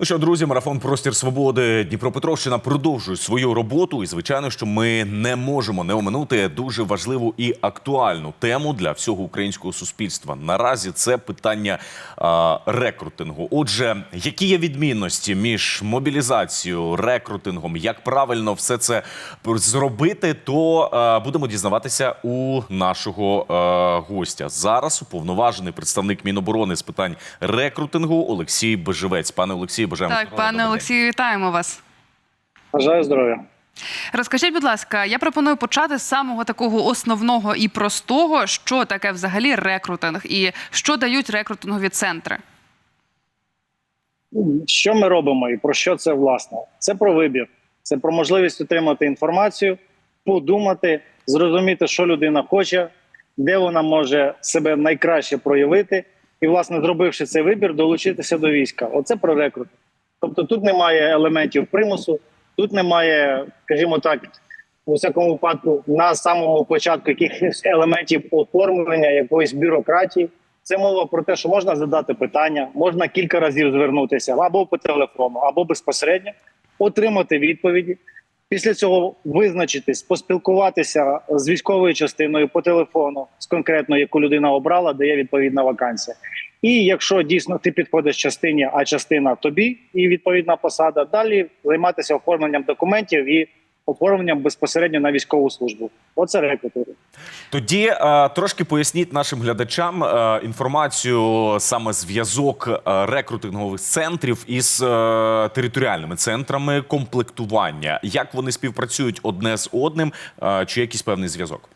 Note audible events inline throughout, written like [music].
Ну що, друзі, марафон Простір Свободи Дніпропетровщина продовжує свою роботу. І звичайно, що ми не можемо не оминути дуже важливу і актуальну тему для всього українського суспільства. Наразі це питання а, рекрутингу. Отже, які є відмінності між мобілізацією, рекрутингом, як правильно все це зробити, то а, будемо дізнаватися у нашого а, гостя. Зараз уповноважений представник Міноборони з питань рекрутингу Олексій Бежевець. Пане Олексію, бажаємо Так, здоров'я. пане Олексію, вітаємо вас. Бажаю здоров'я. Розкажіть, будь ласка, я пропоную почати з самого такого основного і простого, що таке взагалі рекрутинг і що дають рекрутингові центри. Що ми робимо і про що це власне? Це про вибір, це про можливість отримати інформацію, подумати, зрозуміти, що людина хоче, де вона може себе найкраще проявити, і, власне, зробивши цей вибір, долучитися до війська. Оце про рекрутинг. Тобто тут немає елементів примусу, тут немає, скажімо так, у всякому випадку на самому початку якихось елементів оформлення якоїсь бюрократії. Це мова про те, що можна задати питання, можна кілька разів звернутися або по телефону, або безпосередньо, отримати відповіді. Після цього визначитись, поспілкуватися з військовою частиною по телефону, з конкретно яку людина обрала, де є відповідна вакансія. І якщо дійсно ти підходиш частині, а частина тобі, і відповідна посада, далі займатися оформленням документів і оформленням безпосередньо на військову службу. Оце рекрутинг. Тоді е, трошки поясніть нашим глядачам е, інформацію саме зв'язок е, рекрутингових центрів із е, територіальними центрами комплектування. Як вони співпрацюють одне з одним, е, чи якийсь певний зв'язок?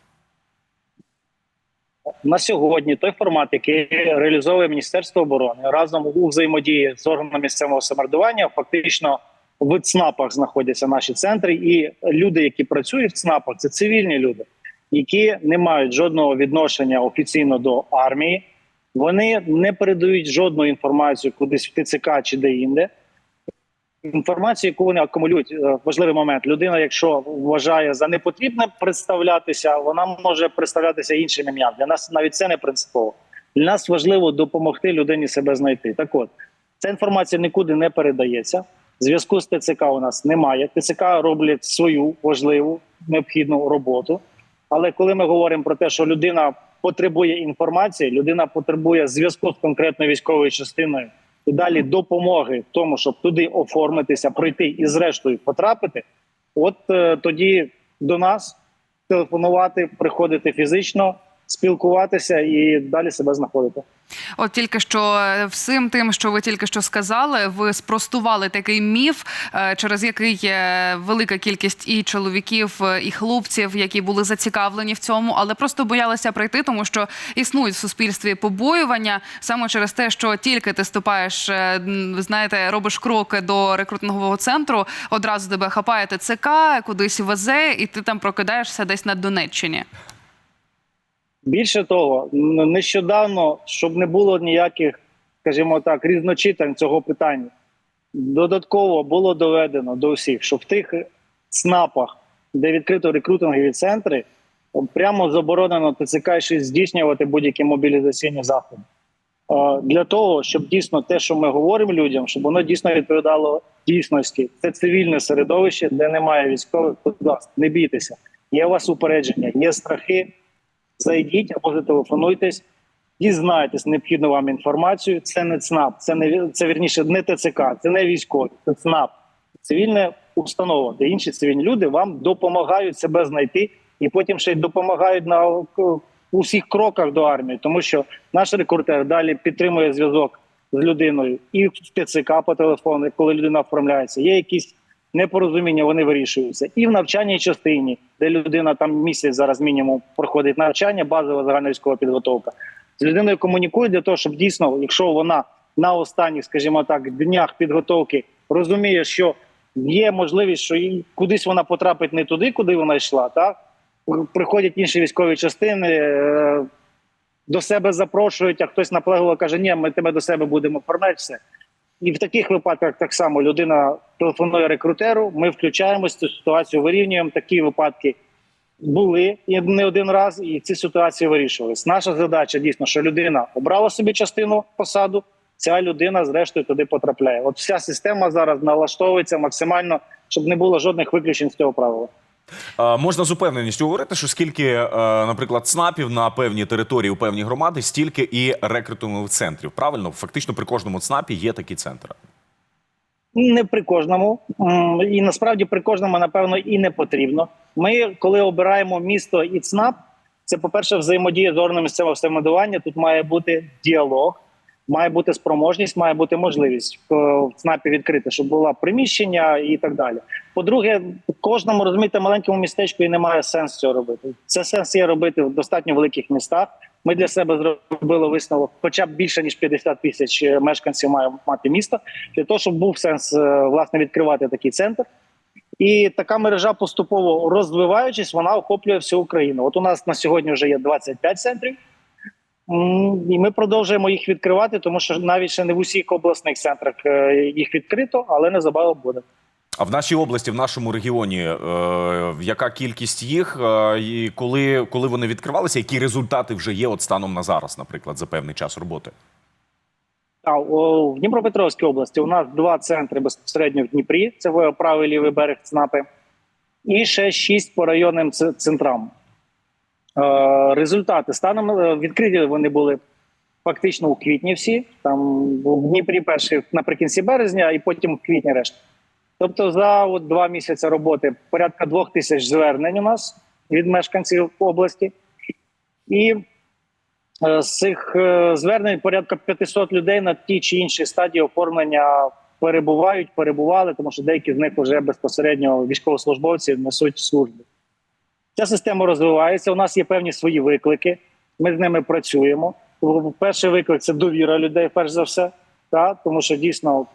на сьогодні той формат, який реалізовує Міністерство оборони разом у взаємодії з органами місцевого самоврядування, фактично в ЦНАПах знаходяться наші центри, і люди, які працюють в ЦНАПах, це цивільні люди, які не мають жодного відношення офіційно до армії. Вони не передають жодну інформацію кудись в ТЦК чи де-інде. Інформацію, яку вони акумулюють, е, важливий момент. Людина, якщо вважає за непотрібне представлятися, вона може представлятися іншим ім'ям. Для нас навіть це не принципово. Для нас важливо допомогти людині себе знайти. Так от, ця інформація нікуди не передається. Зв'язку з ТЦК у нас немає. ТЦК роблять свою важливу необхідну роботу. Але коли ми говоримо про те, що людина потребує інформації, людина потребує зв'язку з конкретною військовою частиною і далі допомоги тому, щоб туди оформитися, пройти і зрештою потрапити. От е, тоді до нас телефонувати, приходити фізично, спілкуватися і далі себе знаходити. От тільки що е, всім тим, що ви тільки що сказали, ви спростували такий міф, е, через який є велика кількість і чоловіків, е, і хлопців, які були зацікавлені в цьому, але просто боялися прийти, тому що існують в суспільстві побоювання саме через те, що тільки ти ступаєш, знаєте, робиш кроки до рекрутингового центру, одразу тебе хапає ТЦК, кудись везе, і ти там прокидаєшся десь на Донеччині. Більше того, нещодавно, щоб не було ніяких, скажімо так, різночитань цього питання, додатково було доведено до всіх, що в тих ЦНАПах, де відкрито рекрутингові центри, прямо заборонено ТЦК здійснювати будь-які мобілізаційні заходи. Для того, щоб дійсно те, що ми говоримо людям, щоб воно дійсно відповідало дійсності. Це цивільне середовище, де немає військових. Будь ласка, не бійтеся. Є у вас упередження, є страхи. Зайдіть або зателефонуйтесь, дізнайтесь необхідну вам інформацію. Це не ЦНАП, це не це вірніше не ТЦК, це не військові, це ЦНАП, цивільна установа, де інші цивільні люди вам допомагають себе знайти і потім ще й допомагають на усіх кроках до армії, тому що наш рекрутер далі підтримує зв'язок з людиною і в ТЦК по телефону, коли людина оформляється. Є якісь непорозуміння, вони вирішуються. І в навчальній частині, де людина там місяць зараз мінімум проходить навчання, базова загальна військова підготовка. З людиною комунікують для того, щоб дійсно, якщо вона на останніх, скажімо так, днях підготовки розуміє, що є можливість, що їй кудись вона потрапить не туди, куди вона йшла, так приходять інші військові частини. е, До себе запрошують, а хтось наполегливо каже: Ні, ми тебе до себе будемо все. І в таких випадках так само людина телефонує рекрутеру. Ми включаємось цю ситуацію, вирівнюємо такі випадки. Були і не один раз, і ці ситуації вирішувались. Наша задача дійсно, що людина обрала собі частину посаду, ця людина зрештою туди потрапляє. От вся система зараз налаштовується максимально, щоб не було жодних виключень з цього правила. Е, Можна з упевненістю говорити, що скільки, е, наприклад, ЦНАПів на певній території у певній громади, стільки і рекрутингових центрів. Правильно, фактично при кожному ЦНАПі є такі центри. Не при кожному і насправді при кожному напевно і не потрібно. Ми, коли обираємо місто і ЦНАП, це по перше, взаємодія з органами місцевого самоврядування. Тут має бути діалог, має бути спроможність, має бути можливість в ЦНАПі відкрити, щоб було приміщення і так далі. По-друге, кожному розумієте, маленькому містечку і немає сенсу цього робити. Це сенс є робити в достатньо великих містах. Ми для себе зробили висновок, хоча б більше ніж 50 тисяч е, мешканців має мати місто, для того, щоб був сенс е, власне відкривати такий центр. І така мережа поступово розвиваючись, вона охоплює всю Україну. От у нас на сьогодні вже є 25 центрів, і ми продовжуємо їх відкривати, тому що навіть ще не в усіх обласних центрах е, їх відкрито, але незабаром буде. А в нашій області, в нашому регіоні, е, яка кількість їх, е, і коли, коли вони відкривалися, які результати вже є от станом на зараз, наприклад, за певний час роботи? А о, в Дніпропетровській області у нас два центри безпосередньо в Дніпрі. Це правий лівий берег ЦНАПи, і ще шість по районним центрам. Е, результати станом е, відкриті вони були фактично у квітні. Всі там в Дніпрі перший наприкінці березня, і потім в квітні решта. Тобто, за от два місяці роботи порядка двох тисяч звернень у нас від мешканців області. І Е, З цих звернень порядка 500 людей на тій чи іншій стадії оформлення перебувають, перебували, тому що деякі з них вже безпосередньо військовослужбовці несуть службу. Ця система розвивається. У нас є певні свої виклики. Ми з ними працюємо. Перший виклик це довіра людей, перш за все. Та? Тому що дійсно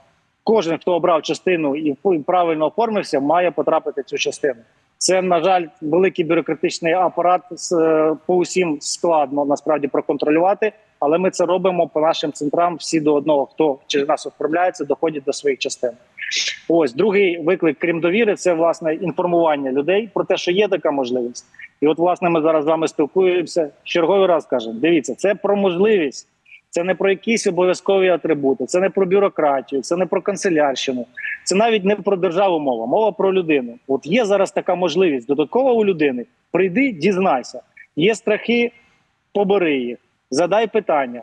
кожен, хто обрав частину і правильно оформився, має потрапити в цю частину. Це, на жаль, великий бюрократичний апарат е, по усім складно насправді проконтролювати, але ми це робимо по нашим центрам. Всі до одного, хто через нас оформляється, доходять до своїх частин. Ось другий виклик, крім довіри, це власне інформування людей про те, що є така можливість. І от, власне, ми зараз з вами спілкуємося. Черговий раз кажемо: дивіться, це про можливість. Це не про якісь обов'язкові атрибути, це не про бюрократію, це не про канцелярщину, це навіть не про державу мова, мова про людину. От є зараз така можливість додаткова у людини. Прийди, дізнайся. Є страхи, побери їх, задай питання,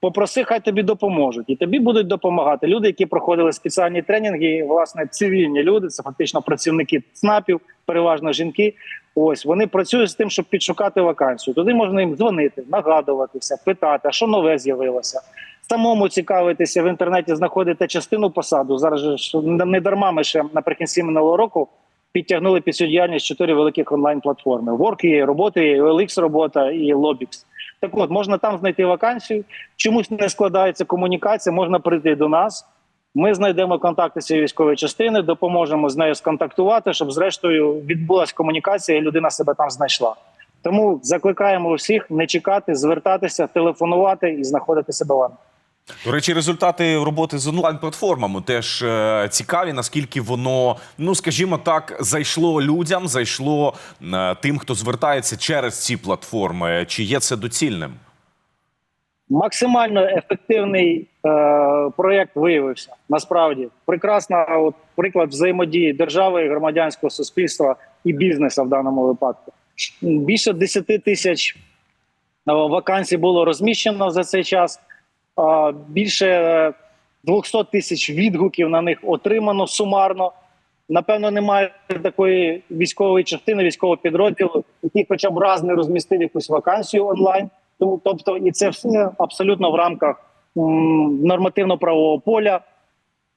попроси, хай тобі допоможуть, і тобі будуть допомагати люди, які проходили спеціальні тренінги, власне, цивільні люди, це фактично працівники ЦНАПів, переважно жінки. Ось вони працюють з тим, щоб підшукати вакансію. Туди можна їм дзвонити, нагадуватися, питати, а що нове з'явилося. Самому цікавитися в інтернеті, знаходити частину посаду. Зараз ж не дарма ми ще наприкінці минулого року підтягнули під цю діяльність чотири великих онлайн-платформи: Work.ua, роботи, OLX робота і Lobix. Так от можна там знайти вакансію. Чомусь не складається комунікація, можна прийти до нас. Ми знайдемо контакти цієї військової частини, допоможемо з нею сконтактувати, щоб зрештою відбулася комунікація, і людина себе там знайшла. Тому закликаємо всіх не чекати, звертатися, телефонувати і знаходити себе в. До речі, результати роботи з онлайн-платформами теж е, цікаві, наскільки воно, ну скажімо так, зайшло людям, зайшло е, тим, хто звертається через ці платформи. Чи є це доцільним? Максимально ефективний е, проєкт виявився. Насправді прекрасна от, приклад взаємодії держави, громадянського суспільства і бізнесу в даному випадку. Більше 10 тисяч е, вакансій було розміщено за цей час. Е, більше е, 200 тисяч відгуків на них отримано сумарно. Напевно, немає такої військової частини, військового підрозділу, який хоча б раз не розмістив якусь вакансію онлайн. Тому, тобто, і це все абсолютно в рамках нормативно-правового поля,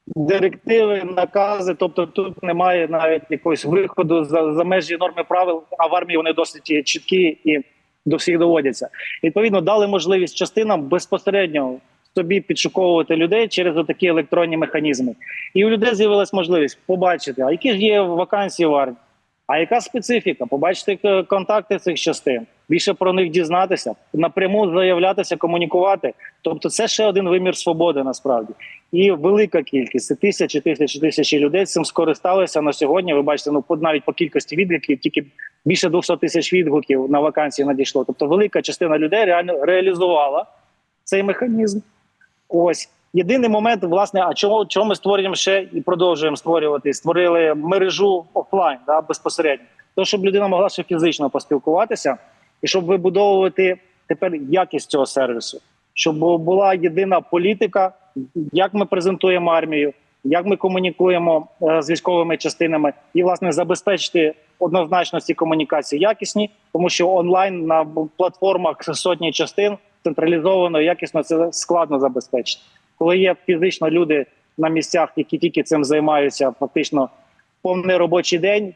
директиви, накази. Тобто, тут немає навіть якогось виходу за, за межі норми правил, а в армії вони досить чіткі і до всіх доводяться. Відповідно, дали можливість частинам безпосередньо собі підшуковувати людей через такі електронні механізми. І у людей з'явилась можливість побачити, а які ж є вакансії в армії, а яка специфіка? Побачити е, контакти цих частин, більше про них дізнатися, напряму заявлятися, комунікувати. Тобто, це ще один вимір свободи насправді. І велика кількість це тисячі, тисячі, тисячі людей цим скористалися на сьогодні. Ви бачите, ну навіть по кількості відгуків, тільки більше 200 тисяч відгуків на вакансії надійшло. Тобто, велика частина людей реально реалізувала цей механізм. Ось єдиний момент, власне, а чому, чому ми створюємо ще і продовжуємо створювати? Створили мережу офлайн да, безпосередньо. То, щоб людина могла ще фізично поспілкуватися, і щоб вибудовувати тепер якість цього сервісу, щоб була єдина політика, як ми презентуємо армію, як ми комунікуємо е, з військовими частинами, і власне забезпечити однозначно ці комунікації якісні, тому що онлайн на платформах сотні частин централізовано якісно це складно забезпечити. Коли є фізично люди на місцях, які тільки цим займаються, фактично повний робочий день,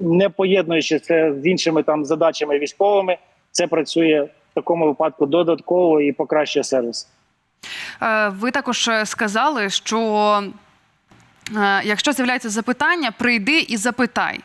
не поєднуючи це з іншими там задачами військовими, це працює в такому випадку додатково і покращує сервіс. Е, Ви також е, сказали, що якщо з'являється запитання, прийди і запитай.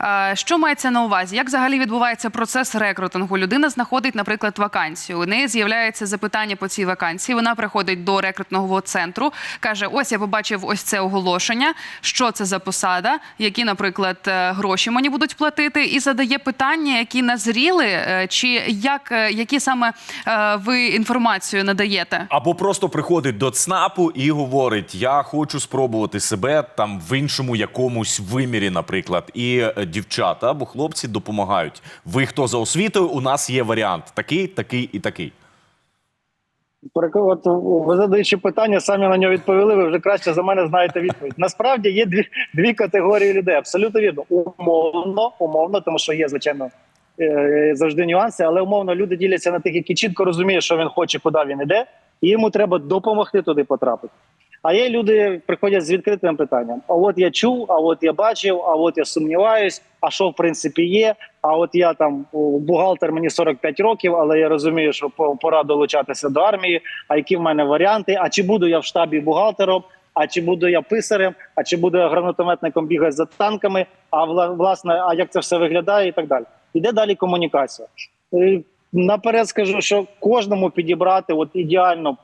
Е, Що мається на увазі? Як взагалі відбувається процес рекрутингу? Людина знаходить, наприклад, вакансію. У неї з'являється запитання по цій вакансії. Вона приходить до рекрутингового центру, каже: Ось я побачив ось це оголошення. Що це за посада, які, наприклад, е, гроші мені будуть платити, і задає питання, які назріли, е, чи як е, які саме е, ви інформацію надаєте? Або просто приходить до ЦНАПу і говорить: Я хочу спробувати себе там в іншому якомусь вимірі, наприклад. І е, дівчата або хлопці допомагають. Ви хто за освітою? У нас є варіант такий, такий і такий. От ви задаючи питання, самі на нього відповіли. Ви вже краще за мене знаєте відповідь. Насправді є дві, дві категорії людей. Абсолютно вірно. Умовно, умовно, тому що є звичайно е, завжди нюанси, але умовно люди діляться на тих, які чітко розуміють, що він хоче, куди він іде, і йому треба допомогти туди потрапити. А є люди, приходять з відкритим питанням: а от я чув, а от я бачив, а от я сумніваюсь, а що в принципі є. А от я там бухгалтер, мені 45 років, але я розумію, що пора долучатися до армії. А які в мене варіанти? А чи буду я в штабі бухгалтером? А чи буду я писарем? А чи буду я гранатометником бігати за танками? А власне, а як це все виглядає, і так далі. Іде далі комунікація. Е, Наперед скажу, що кожному підібрати от ідеально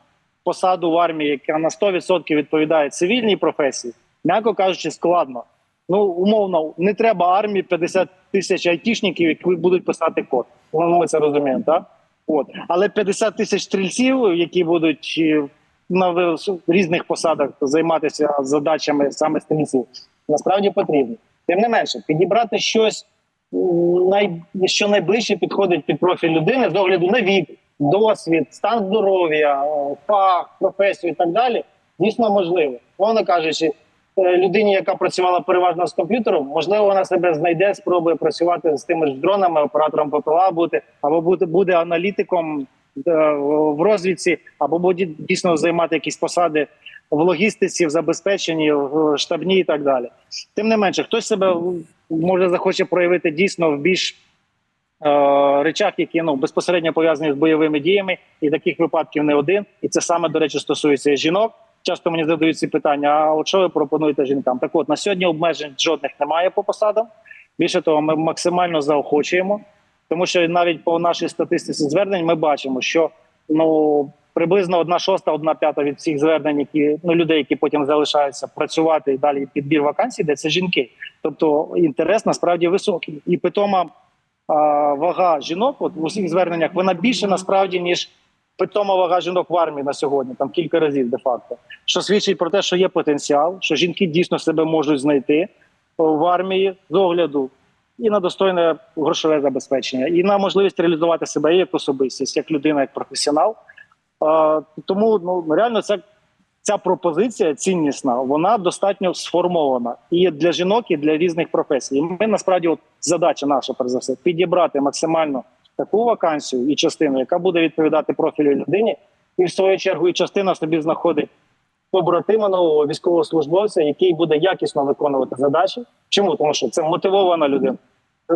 посаду в армії, яка на 100% відповідає цивільній професії, м'яко кажучи, складно. Ну, умовно, не треба армії 50 тисяч айтішників, які будуть писати код. Ну, ми це розуміємо, так? От. Але 50 тисяч стрільців, які будуть е, на різних посадах займатися задачами саме стрільців, насправді потрібно. Тим не менше, підібрати щось, най... що найближче підходить під профіль людини з огляду на вік, досвід, стан здоров'я, е, фах, професію і так далі, дійсно можливо. Мовно кажучи, е, людині, яка працювала переважно з комп'ютером, можливо, вона себе знайде, спробує працювати з тими ж дронами, оператором ППЛА бути, або буде, буде аналітиком е, в розвідці, або буде дійсно займати якісь посади в логістиці, в забезпеченні, в штабні і так далі. Тим не менше, хтось себе може захоче проявити дійсно в більш речах, які ну безпосередньо пов'язані з бойовими діями, і таких випадків не один. І це саме до речі стосується жінок. Часто мені задають ці питання: а от що ви пропонуєте жінкам? Так от на сьогодні обмежень жодних немає по посадам. Більше того, ми максимально заохочуємо, тому що навіть по нашій статистиці звернень ми бачимо, що ну приблизно одна шоста, одна п'ята від всіх звернень, які ну людей, які потім залишаються працювати і далі підбір вакансій, де це жінки. Тобто інтерес насправді високий, і питома вага жінок, от в усіх зверненнях, вона більше насправді ніж питома вага жінок в армії на сьогодні, там кілька разів де факто, що свідчить про те, що є потенціал, що жінки дійсно себе можуть знайти в армії з огляду і на достойне грошове забезпечення, і на можливість реалізувати себе як особистість, як людина, як професіонал. Тому ну реально це ця пропозиція ціннісна, вона достатньо сформована і для жінок, і для різних професій. Ми насправді, от задача наша, перш за все, підібрати максимально таку вакансію і частину, яка буде відповідати профілю людині, і в свою чергу і частина собі знаходить побратима нового військовослужбовця, який буде якісно виконувати задачі. Чому? Тому що це мотивована людина,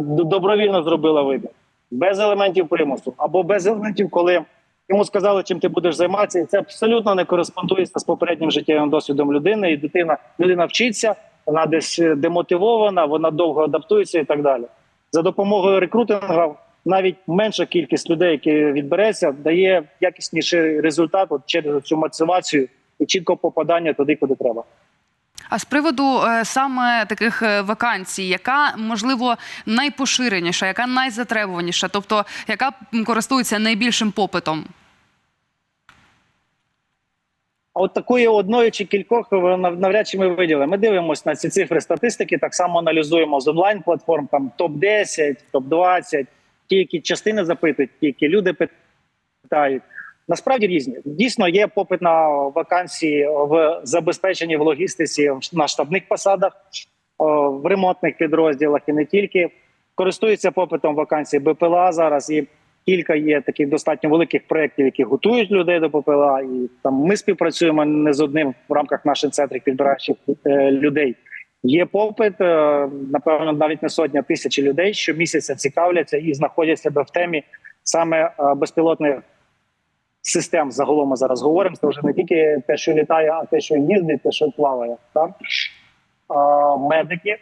добровільно зробила вибір, без елементів примусу або без елементів, коли йому сказали, чим ти будеш займатися, і це абсолютно не кореспондується з попереднім життєвим досвідом людини. І дитина людина вчиться, вона десь е, демотивована, вона довго адаптується і так далі. За допомогою рекрутингу навіть менша кількість людей, які відбереться, дає якісніший результат от через цю мотивацію і чітко попадання туди, куди треба. А з приводу е, саме таких е, вакансій, яка можливо найпоширеніша, яка найзатребуваніша, тобто яка користується найбільшим попитом? А от такої одної чи кількох нав- навряд чи ми виділимо. Ми дивимося на ці цифри статистики, так само аналізуємо з онлайн платформ, там топ 10 топ 20 ті, які частини запитують, ті, які люди питають. Насправді різні. Дійсно, є попит на вакансії в забезпеченні в логістиці на штабних посадах, в ремонтних підрозділах і не тільки. Користуються попитом вакансій БПЛА зараз. І кілька є таких достатньо великих проєктів, які готують людей до БПЛА. І там ми співпрацюємо не з одним в рамках наших центрів підбираючих е, людей. Є попит, е, напевно, навіть не сотня тисячі людей щомісяця цікавляться і знаходять себе в темі саме е, безпілотних систем. Загалом ми зараз говоримо. Це вже не тільки те, що літає, а те, що їздить, те, що плаває. Так? Е, Медики.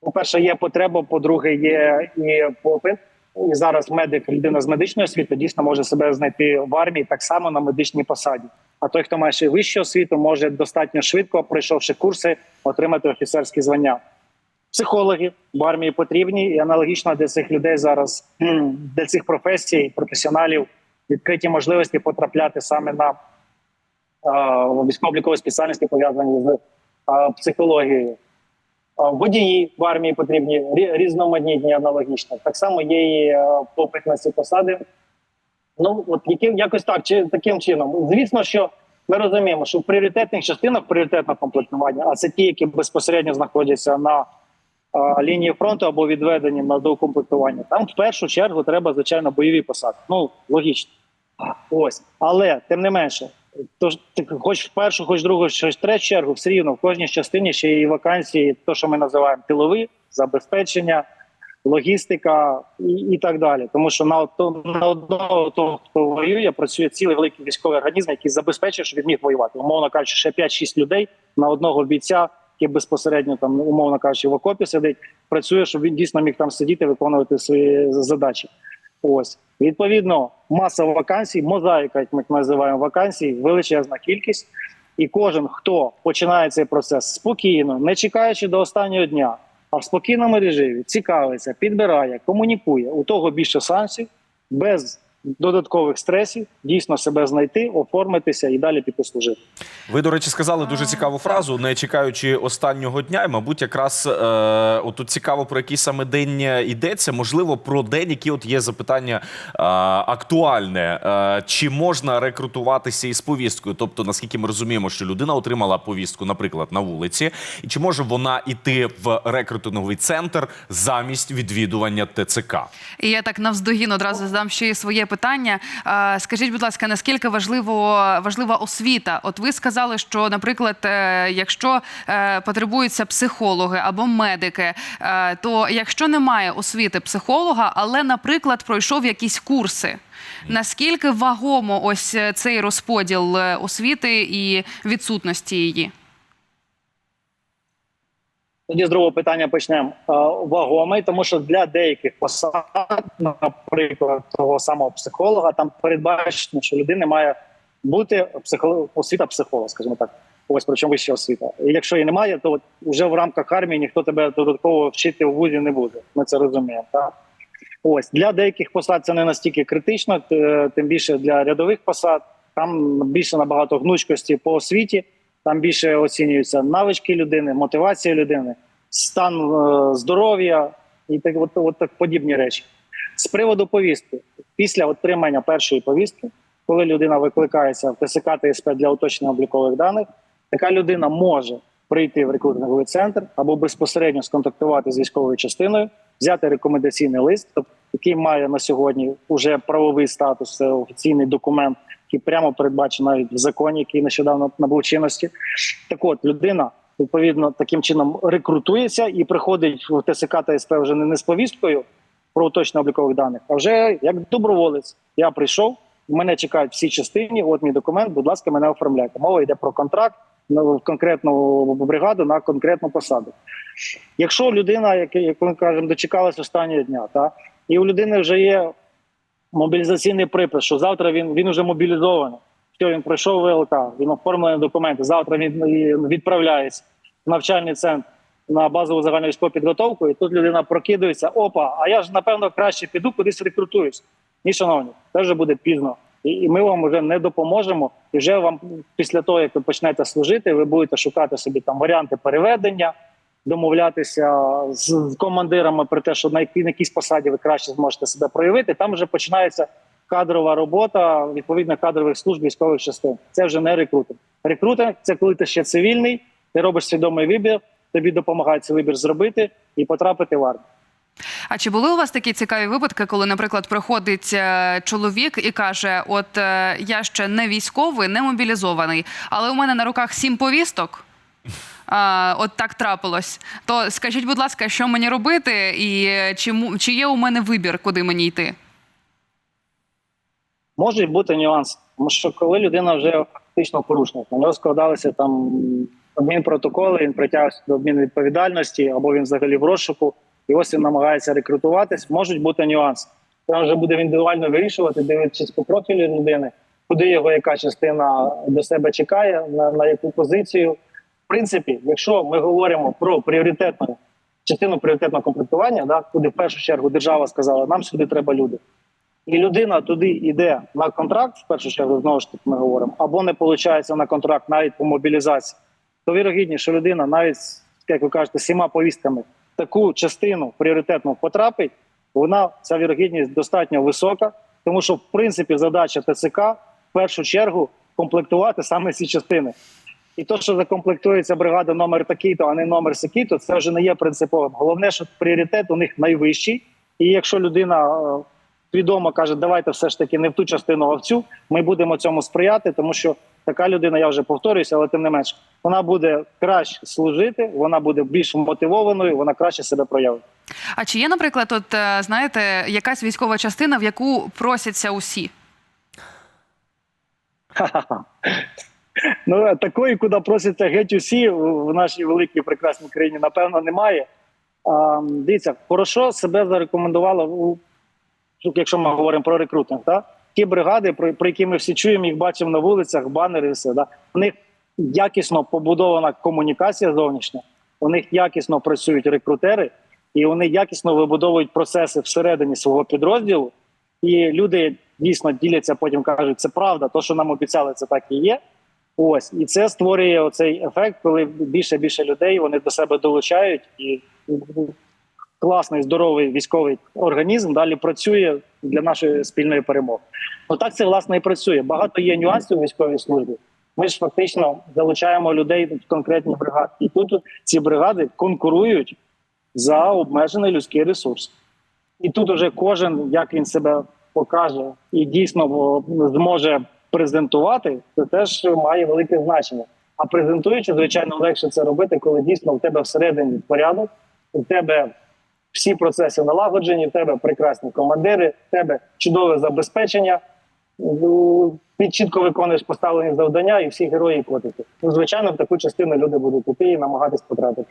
По-перше, є потреба, по-друге, є і попит. І зараз медик, людина з медичної освіти, дійсно може себе знайти в армії так само на медичній посаді. А той, хто має ще вищу освіту, може достатньо швидко, пройшовши курси, отримати офіцерські звання. Психологи в армії потрібні, і аналогічно для цих людей зараз для цих професій, професіоналів відкриті можливості потрапляти саме на е, військово-облікові спеціальності, пов'язані з е, психологією. Водії в армії потрібні різноманітні аналогічно. Так само є і е, попит на ці посади. Ну от яким якось так, чи таким чином. Звісно, що ми розуміємо, що в пріоритетних частинах пріоритетне комплектування, а це ті, які безпосередньо знаходяться на лінії фронту або відведені на доукомплектування. Там в першу чергу треба, звичайно, бойові посади. Ну логічно. Ось, але тим не менше, тож хоч в першу, хоч в другу, хоч в третю чергу, все рівно в кожній частині ще є вакансії, то що ми називаємо тилові, забезпечення, логістика і, і так далі. Тому що на, ото- на одного того, хто воює, працює цілий великий військовий організм, який забезпечує, щоб він міг воювати. Умовно кажучи, ще 5-6 людей на одного бійця, який безпосередньо там, умовно кажучи, в окопі сидить, працює, щоб він дійсно міг там сидіти, виконувати свої задачі. Ось відповідно, маса вакансій, мозаїка, як ми називаємо вакансій, величезна кількість. І кожен, хто починає цей процес спокійно, не чекаючи до останнього дня, а в спокійному режимі цікавиться, підбирає, комунікує, у того більше шансів, без додаткових стресів, дійсно себе знайти, оформитися і далі піти служити. Ви, до речі, сказали дуже цікаву фразу, не чекаючи останнього дня. І, мабуть, якраз е, отут цікаво про який саме день йдеться. Можливо, про день, які от є запитання е, актуальне. Е, чи можна рекрутуватися із повісткою? Тобто, наскільки ми розуміємо, що людина отримала повістку, наприклад, на вулиці, і чи може вона йти в рекрутинговий центр замість відвідування ТЦК? І я так навздогін одразу задам ще й своє питання. Скажіть, будь ласка, наскільки важливо важлива освіта? От ви сказали, що, наприклад, е, якщо е, потребуються психологи або медики, е, то якщо немає освіти психолога, але, наприклад, пройшов якісь курси. Наскільки вагомо ось цей розподіл освіти і відсутності її? Тоді з другого питання почнемо. Е, Вагомий, тому що для деяких посад, наприклад, того самого психолога, там передбачено, що людина має бути психолог, освіта психолога, скажімо так. Ось причому вища освіта. І якщо її немає, то от вже в рамках армії ніхто тебе додатково вчити в вузі не буде. Ми це розуміємо. Так? Ось для деяких посад це не настільки критично, тим більше для рядових посад. Там більше набагато гнучкості по освіті, там більше оцінюються навички людини, мотивація людини, стан е, здоров'я і так, от, от так подібні речі. З приводу повістки, після отримання першої повістки, коли людина викликається в ТСК ТСП для уточнення облікових даних, така людина може прийти в рекрутинговий центр або безпосередньо сконтактувати з військовою частиною, взяти рекомендаційний лист, тобто, який має на сьогодні вже правовий статус, це офіційний документ, який прямо передбачений навіть в законі, який нещодавно набув чинності. Так от людина відповідно таким чином рекрутується і приходить в ТСК та СП вже не з повісткою про уточнення облікових даних, а вже як доброволець. Я прийшов, мене чекають всі частині. От мій документ, будь ласка, мене оформляйте. Мова йде про контракт в конкретну бригаду на конкретну посаду. Якщо людина, як, як ми кажемо, дочекалась останнього дня, та і у людини вже є мобілізаційний припис, що завтра він він вже мобілізований. Все, він пройшов ВЛК, він оформлений документи. Завтра він відправляється в навчальний центр на базову загальну військову підготовку, і тут людина прокидується: опа, а я ж напевно краще піду кудись рекрутуюсь. Ні, шановні, це вже буде пізно. і ми вам вже не допоможемо. І вже вам після того, як ви почнете служити, ви будете шукати собі там варіанти переведення, домовлятися з, командирами про те, що на якій- якійсь посаді ви краще зможете себе проявити. Там вже починається кадрова робота відповідно кадрових служб військових частин. Це вже не рекрутинг. Рекрутинг це коли ти ще цивільний, ти робиш свідомий вибір, тобі допомагають цей вибір зробити і потрапити в армію. А чи були у вас такі цікаві випадки, коли, наприклад, приходить е, чоловік і каже: От е, я ще не військовий, не мобілізований, але у мене на руках сім повісток. От так трапилось. То скажіть, будь ласка, що мені робити, і чи, чи є у мене вибір, куди мені йти? Можуть бути нюанси, тому що коли людина вже фактично порушник, на нього складалися там адмінпротоколи, він притягнувся до адмінвідповідальності або він взагалі в розшуку, і ось він намагається рекрутуватись. Можуть бути нюанси. Це вже буде індивідуально вирішувати, дивлячись по профілю людини, куди його яка частина до себе чекає, на, на яку позицію. Принципі, якщо ми говоримо про пріоритетну частину пріоритетного комплектування, да, куди в першу чергу держава сказала, нам сюди треба люди і людина туди йде на контракт, в першу чергу, знову ж таки ми говоримо, або не виходить на контракт навіть по мобілізації, то вірогідніше, що людина навіть, як ви кажете, сіма повістками таку частину пріоритетну потрапить, вона ця вірогідність достатньо висока, тому що в принципі задача ТЦК в першу чергу комплектувати саме ці частини. І то, що закомплектується бригада номер такий-то, а не номер сякий-то, це вже не є принциповим. Головне, що пріоритет у них найвищий. І якщо людина е, свідомо каже, давайте все ж таки не в ту частину, а в цю, ми будемо цьому сприяти, тому що така людина, я вже повторююся, але тим не менш, вона буде краще служити, вона буде більш мотивованою, вона краще себе проявить. А чи є, наприклад, от е, знаєте, якась військова частина, в яку просяться усі? Ха-ха-ха. [laughs] Ну, такої, куди просяться геть усі в нашій великій прекрасній країні, напевно, немає. А, дивіться, хорошо себе зарекомендувало, у- якщо ми говоримо про рекрутинг, так? ті бригади, про, про які ми всі чуємо, їх бачимо на вулицях, банери, і все. Да? У них якісно побудована комунікація зовнішня, у них якісно працюють рекрутери, і вони якісно вибудовують процеси всередині свого підрозділу. І люди дійсно діляться, потім кажуть, це правда, то, що нам обіцяли, це так і є. Ось, і це створює оцей ефект, коли більше більше людей вони до себе долучають, і класний здоровий військовий організм далі працює для нашої спільної перемоги. Отак це власне і працює. Багато є нюансів у військовій службі. Ми ж фактично залучаємо людей в конкретні бригади, і тут ці бригади конкурують за обмежений людський ресурс. І тут уже кожен, як він себе покаже і дійсно зможе презентувати, це теж має велике значення. А презентуючи, звичайно, легше це робити, коли дійсно в тебе всередині порядок, у тебе всі процеси налагоджені, в тебе прекрасні командири, в тебе чудове забезпечення. ну, Ти чітко виконуєш поставлені завдання, і всі герої котики. Ну, звичайно, в таку частину люди будуть іти і намагатись потрапити.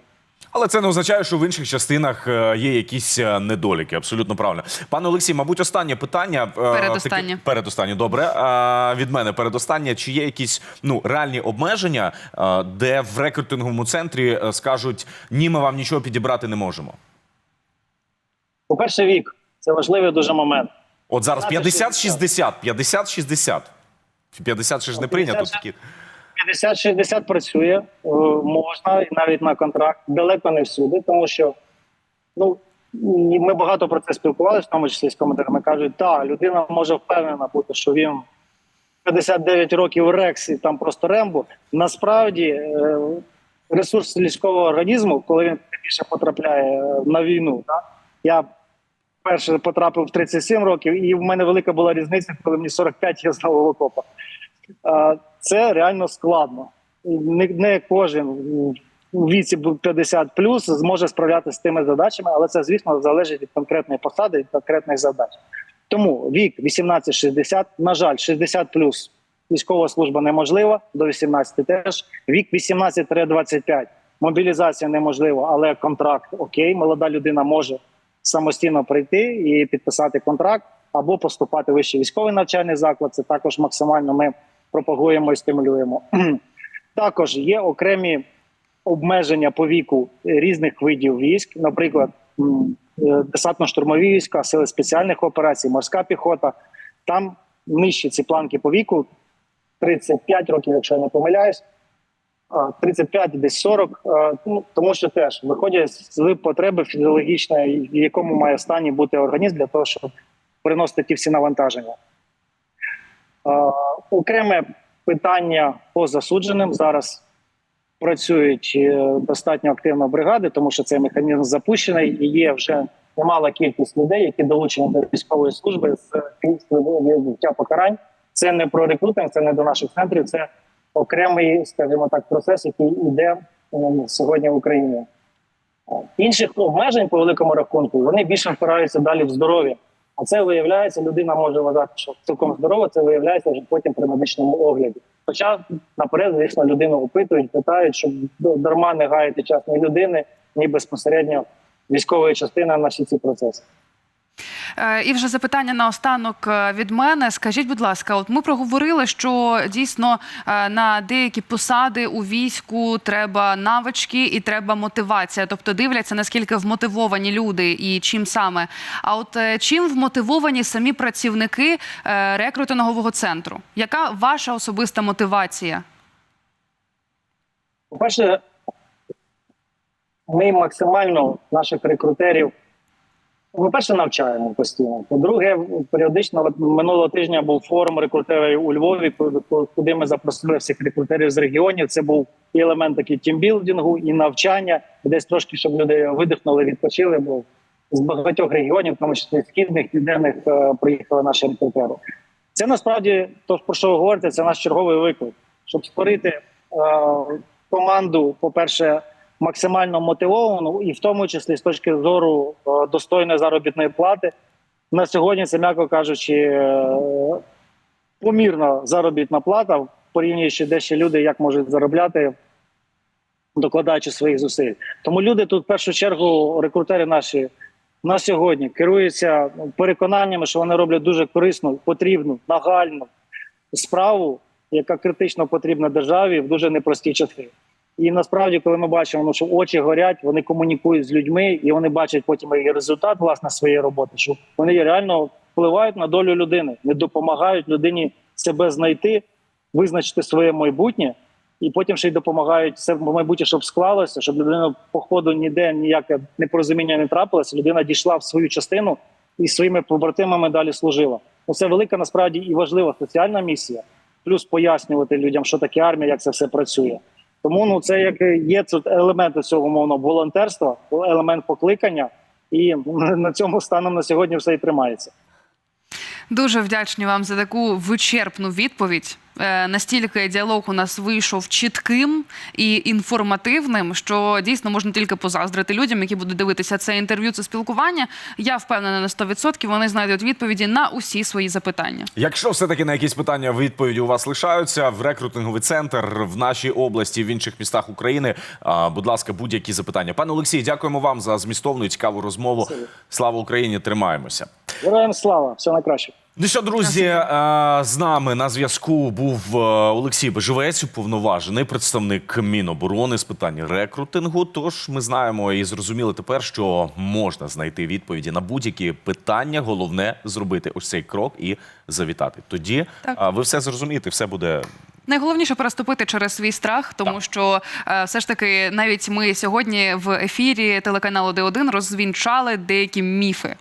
Але це не означає, що в інших частинах е, є якісь е, недоліки. Абсолютно правильно. Пане Олексій, мабуть, останнє питання. Передостаннє. таке- передостаннє, добре. Від мене передостаннє. Чи є якісь ну реальні обмеження, е, де в рекрутинговому центрі скажуть ні, ми вам нічого підібрати не можемо? По-перше, вік це важливий дуже момент. От зараз 15-60. 50-60, 50-60. 50 ще ж не прийнято 50. такі. 50-60 працює, е, можна навіть на контракт, далеко не всюди, тому що ну ми багато про це спілкувалися, в тому числі з коментарями. Кажуть, так, людина може впевнена бути, що він 59 років рекс і там просто рембо. Насправді е, ресурс людського організму, коли він більше потрапляє е, на війну, так? я перше потрапив в 37 років, і в мене велика була різниця, коли мені 45 я знову в окопах. А, Це реально складно. Не, не кожен у віці 50 плюс зможе справлятися з тими задачами, але це, звісно, залежить від конкретної посади від конкретних задач. Тому вік 18-60, на жаль, 60 плюс військова служба неможлива, до 18 теж. Вік 18-25, мобілізація неможлива, але контракт окей, молода людина може самостійно прийти і підписати контракт або поступати в вищий військовий навчальний заклад. Це також максимально ми пропагуємо і стимулюємо. [clears throat] Також є окремі обмеження по віку різних видів військ, наприклад, е, десантно-штурмові війська, сили спеціальних операцій, морська піхота. Там нижчі ці планки по віку, 35 років, якщо я не помиляюсь, а, 35, десь 40, ну, тому що теж виходять з потреби фізіологічної, в якому має стані бути організм для того, щоб приносити ті всі навантаження. А, Окреме питання по засудженим зараз працюють е, достатньо активно бригади, тому що цей механізм запущений і є вже немала кількість людей, які долучені до військової служби з відбуття покарань. Це не про рекрутинг, це не до наших центрів, це окремий, скажімо так, процес, який йде сьогодні в Україні. Інших обмежень по великому рахунку вони більше впираються далі в здоров'я. А це виявляється, людина може вважати, що цілком здорова, це виявляється вже потім при медичному огляді. Хоча наперед, звісно, людину опитують, питають, щоб дарма не гаяти час ні людини, ні безпосередньо військової частини на всі ці процеси. Е, І вже запитання на останок е, від мене. Скажіть, будь ласка, от ми проговорили, що дійсно е, на деякі посади у війську треба навички і треба мотивація. Тобто дивляться наскільки вмотивовані люди і чим саме. А от чим вмотивовані самі працівники рекрутингового центру? Яка ваша особиста мотивація? По-перше, ми максимально наших рекрутерів, по-перше, навчаємо постійно. По-друге, періодично минулого тижня був форум рекрутерів у Львові, куди ми запросили всіх рекрутерів з регіонів. Це був і елемент такий тімбілдингу, і навчання, десь трошки, щоб люди видихнули, відпочили, бо з багатьох регіонів, тому числі східних, південних, е, приїхали наші рекрутери. Це насправді то, про що ви говорите, це наш черговий виклик, щоб створити е, команду, по-перше, максимально мотивовану, і в тому числі з точки зору е, достойної заробітної плати. На сьогодні це, м'яко кажучи, е, помірна заробітна плата, порівнюючи де ще люди, як можуть заробляти, докладаючи своїх зусиль. Тому люди тут в першу чергу, рекрутери наші на сьогодні керуються переконаннями, що вони роблять дуже корисну, потрібну, нагальну справу, яка критично потрібна державі в дуже непрості часи. І насправді, коли ми бачимо, ну, що очі горять, вони комунікують з людьми, і вони бачать потім і результат власне своєї роботи, що вони реально впливають на долю людини, не допомагають людині себе знайти, визначити своє майбутнє, і потім ще й допомагають це майбутнє, щоб склалося, щоб людина по ходу ніде ніяке непорозуміння не трапилося. Людина дійшла в свою частину і своїми побратимами далі служила. Ну, Це велика насправді і важлива соціальна місія, плюс пояснювати людям, що таке армія, як це все працює. Тому ну це як є це елементи цього мовного волонтерства, елемент покликання, і на цьому станом на сьогодні все і тримається. Дуже вдячні вам за таку вичерпну відповідь. Е, Настільки діалог у нас вийшов чітким і інформативним, що дійсно можна тільки позаздрити людям, які будуть дивитися це інтерв'ю, це спілкування. Я впевнена на 100%, вони знайдуть відповіді на усі свої запитання. Якщо все-таки на якісь питання відповіді у вас лишаються в рекрутинговий центр в нашій області, в інших містах України, будь ласка, будь-які запитання. Пане Олексій, дякуємо вам за змістовну і цікаву розмову. Слава Україні! Тримаємося. Героям слава, все найкраще. Ну що, друзі, е, з нами на зв'язку був е, Олексій Бежевець, уповноважений представник Міноборони з питань рекрутингу. Тож ми знаємо і зрозуміли тепер, що можна знайти відповіді на будь-які питання. Головне зробити ось цей крок і завітати. Тоді Так. ви все зрозумієте, все буде Найголовніше переступити через свій страх, тому що е, все ж таки навіть ми сьогодні в ефірі телеканалу Д1 розвінчали деякі міфи.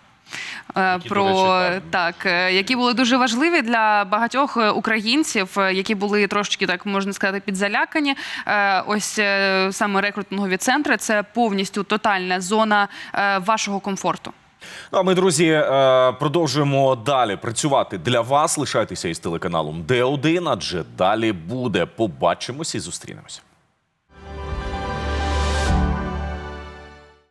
Е, Які, Про речі, так, е, які були дуже важливі для багатьох е, українців, е, які були трошки так можна сказати підзалякані. Е, Ось е, саме рекрутингові центри це повністю тотальна зона е, вашого комфорту. Ну, а ми, друзі, е, продовжуємо далі працювати для вас. Лишайтеся із телеканалом Д1, адже далі буде. Побачимось і зустрінемося.